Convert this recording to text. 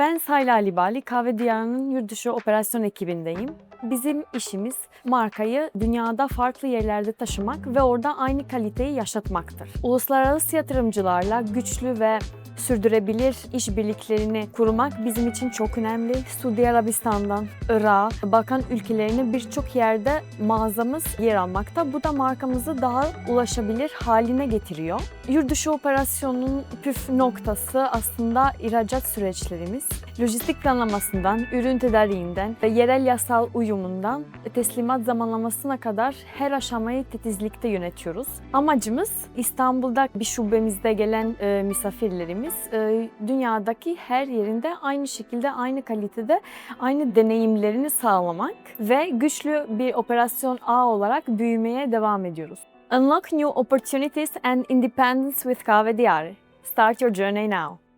Ben Sayla Alibali, Kahve Diyarı'nın yurt dışı operasyon ekibindeyim. Bizim işimiz markayı dünyada farklı yerlerde taşımak ve orada aynı kaliteyi yaşatmaktır. Uluslararası yatırımcılarla güçlü ve sürdürebilir işbirliklerini kurmak bizim için çok önemli. Suudi Arabistan'dan Irak'a, Balkan ülkelerine birçok yerde mağazamız yer almakta. Bu da markamızı daha ulaşabilir haline getiriyor. Yurt dışı operasyonun püf noktası aslında ihracat süreçlerimiz. Lojistik planlamasından, ürün tedariğinden ve yerel yasal uyumundan teslimat zamanlamasına kadar her aşamayı titizlikte yönetiyoruz. Amacımız İstanbul'da bir şubemizde gelen e, misafirlerimiz e, dünyadaki her yerinde aynı şekilde, aynı kalitede, aynı deneyimlerini sağlamak ve güçlü bir operasyon ağ olarak büyümeye devam ediyoruz. Unlock new opportunities and independence with Kahve Diyarı. Start your journey now.